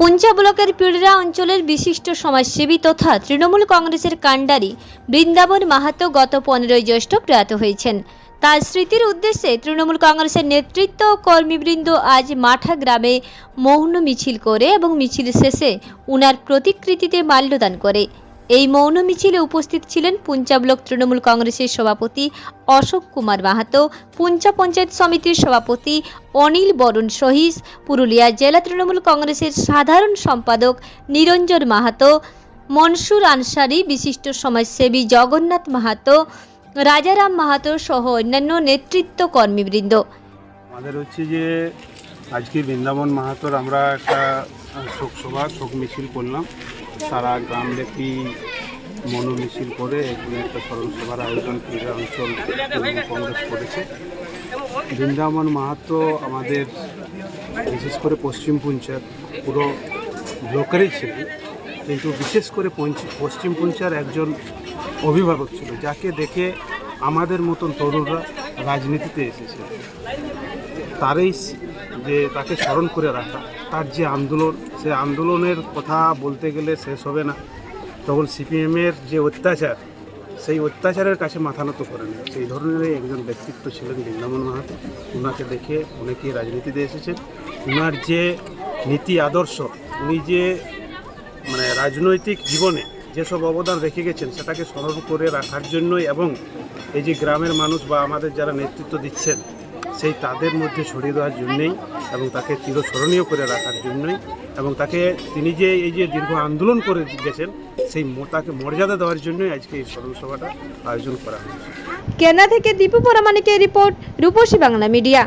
পুঞ্চা ব্লকের পিড়রা অঞ্চলের বিশিষ্ট সমাজসেবী তথা তৃণমূল কংগ্রেসের কাণ্ডারি বৃন্দাবন মাহাতো গত পনেরোই জ্যৈষ্ঠ প্রয়াত হয়েছেন। তার স্মৃতির উদ্দেশ্যে তৃণমূল কংগ্রেসের নেতৃত্ব ও কর্মীবৃন্দ আজ মাঠা গ্রামে মৌন মিছিল করে এবং মিছিল শেষে উনার প্রতিকৃতিতে মাল্যদান করে। এই মৌন মিছিলে উপস্থিত ছিলেন পুঞ্চা ব্লক তৃণমূল কংগ্রেসের সভাপতি অশোক কুমার মাহাতো পুঞ্চা পঞ্চায়েত সমিতির সভাপতি অনিল বরুণ সহিস, পুরুলিয়া জেলা তৃণমূল কংগ্রেসের সাধারণ সম্পাদক নিরঞ্জন মাহাতো, মনসুর আনসারি, বিশিষ্ট সমাজসেবী জগন্নাথ মাহাতো, রাজারাম মাহাতো সহ অন্যান্য নেতৃত্ব কর্মীবৃন্দ আমাদের হচ্ছে যে আজকে বৃন্দাবন মাহাতোর আমরা একটা শোক সভা শোক মিছিল করলাম। সারা গ্রামব্যাপী মনো মিছিল করে এখানে একটা স্মরণ সভার আয়োজন ক্রীড়া অঞ্চল কংগ্রেস করেছে। বৃন্দাবন মাহাতো আমাদের, বিশেষ করে পশ্চিম পঞ্চায়েত, পুরো ব্লকেরই ছিলেন কিন্তু বিশেষ করে পশ্চিম পঞ্চায়েত একজন অভিভাবক ছিল, যাকে দেখে আমাদের মতন তরুণরা রাজনীতিতে এসেছে। তারই স- যে তাকে স্মরণ করে রাখা, তার যে আন্দোলন, সে আন্দোলনের কথা বলতে গেলে শেষ হবে না। তখন সিপিএমের যে অত্যাচার, সেই অত্যাচারের কাছে মাথা নত করে নেয়। সেই ধরনের একজন ব্যক্তিত্ব ছিলেন বৃন্দাবন মাহাতো। ওনাকে দেখে অনেকেই রাজনীতিতে এসেছেন। ওনার যে নীতি আদর্শ, উনি যে মানে রাজনৈতিক জীবনে যেসব অবদান রেখে গেছেন, সেটাকে স্মরণ করে রাখার জন্যই এবং এই যে গ্রামের মানুষ বা আমাদের যারা নেতৃত্ব দিচ্ছেন সেই তাদের মধ্যে ছড়িয়ে দেওয়ার জন্যেই এবং তাকে চিরস্মরণীয় করে রাখার জন্যই এবং তাকে তিনি যে এই যে দীর্ঘ আন্দোলন করে গেছেন, সেই তাকে মর্যাদা দেওয়ার জন্যই আজকে এই স্মরণ সভাটা আয়োজন করা হয়েছে। কেনা থেকে দীপু পরামানিকের রিপোর্ট, রূপসী বাংলা মিডিয়া।